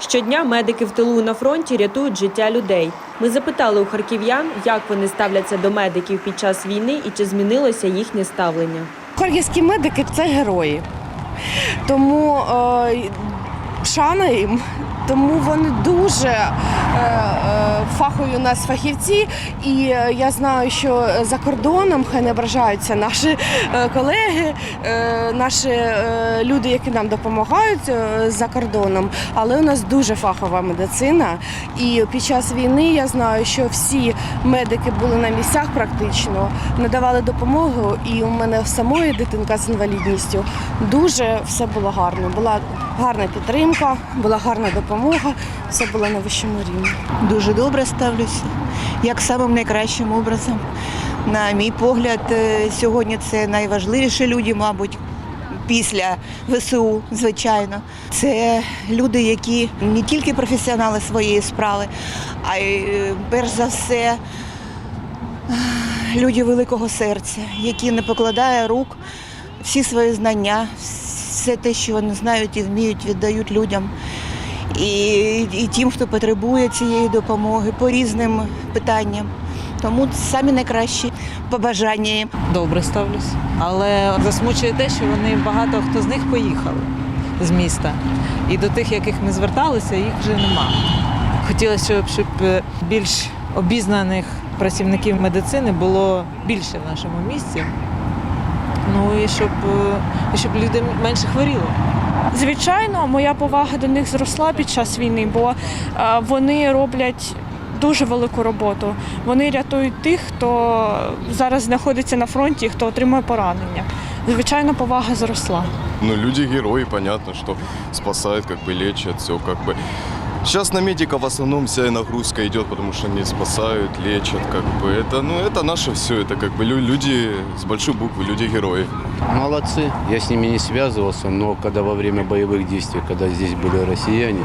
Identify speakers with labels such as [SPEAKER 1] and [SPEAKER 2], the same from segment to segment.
[SPEAKER 1] Щодня медики в тилу на фронті рятують життя людей. Ми запитали у харків'ян, як вони ставляться до медиків під час війни і чи змінилося їхнє ставлення.
[SPEAKER 2] Харківські медики це герої. Тому е, шана їм, тому вони дуже фахові у нас фахівці. І е, я знаю, що за кордоном хай не ображаються наші е, колеги, е, наші е, люди, які нам допомагають е, за кордоном. Але у нас дуже фахова медицина. І під час війни я знаю, що всі медики були на місцях практично, надавали допомогу. І у мене самої дитинка з інвалідністю дуже все було гарно. Була гарна підтримка, була гарна допомога. Все було на вищому рівні.
[SPEAKER 3] Дуже добре ставлюся, як самим найкращим образом. На мій погляд, е, сьогодні це найважливіше люди, мабуть, після ВСУ, звичайно. Це люди, які не тільки професіонали своєї справи, а й е, перш за все люди великого серця, які не покладає рук всі свої знання, все те, що вони знають і вміють, віддають людям. І, і тим, хто потребує цієї допомоги по різним питанням. Тому самі найкращі побажання
[SPEAKER 4] добре ставлюсь. Але засмучує те, що вони багато хто з них поїхали з міста. І до тих, яких ми зверталися, їх вже нема. Хотілося, щоб, щоб е, більш обізнаних працівників медицини було більше в нашому місті. Ну і щоб, е, і щоб люди менше хворіли.
[SPEAKER 5] Звичайно, моя повага до них зросла під час війни, бо е, вони роблять дуже велику роботу. Вони рятують тих, хто зараз знаходиться на фронті, хто отримує поранення. Звичайно, повага зросла.
[SPEAKER 6] Ну, люди герои, понятно, что спасают, как бы лечат, все как бы. Сейчас на медиков в основном вся нагрузка идет, потому что они спасают, лечат, как бы. Это, ну, это наше все, это как бы лю- люди с большой буквы, люди-герои.
[SPEAKER 7] Молодцы. Я с ними не связывался, но когда во время боевых действий, когда здесь были россияне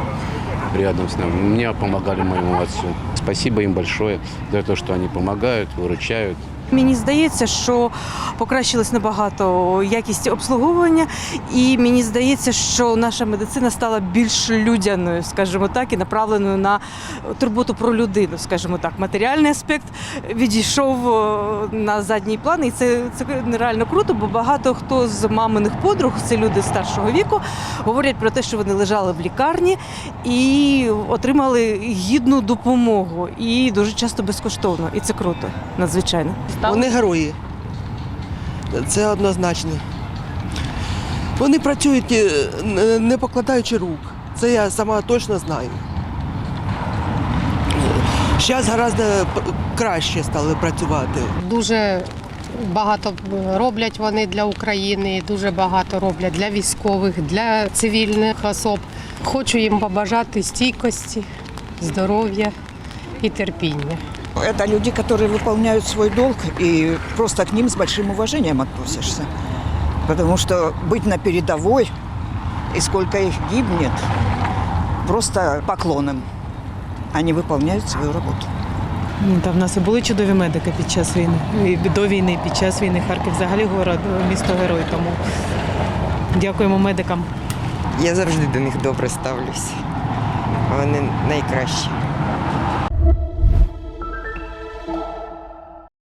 [SPEAKER 7] рядом с нами, мне помогали моему отцу. Спасибо им большое за то, что они помогают, выручают.
[SPEAKER 8] Мені здається, що покращилась набагато якість обслуговування, і мені здається, що наша медицина стала більш людяною, скажімо так, і направленою на турботу про людину, скажімо так. Матеріальний аспект відійшов на задній план, і це, це нереально круто, бо багато хто з маминих подруг, це люди старшого віку, говорять про те, що вони лежали в лікарні і отримали гідну допомогу, і дуже часто безкоштовно. І це круто, надзвичайно.
[SPEAKER 9] Вони герої. Це однозначно. Вони працюють е, не- не покладаючи рук. Це я сама точно знаю. Зараз гораздо краще стали працювати.
[SPEAKER 10] Дуже багато роблять вони для України, дуже багато роблять для військових, для цивільних особ. Хочу їм побажати стійкості, здоров'я і терпіння.
[SPEAKER 11] Это люди, которые выполняют свой долг, и просто к ним с большим уважением относишься. Потому что быть на передовой, и сколько их гибнет, просто поклоном. Они выполняют свою работу.
[SPEAKER 12] Ну, Та в нас і були чудові медики під час війни. І до війни, і під час війни. Харків взагалі город, місто герой. Тому дякуємо медикам.
[SPEAKER 13] Я завжди до них добре ставлюся. Вони найкращі.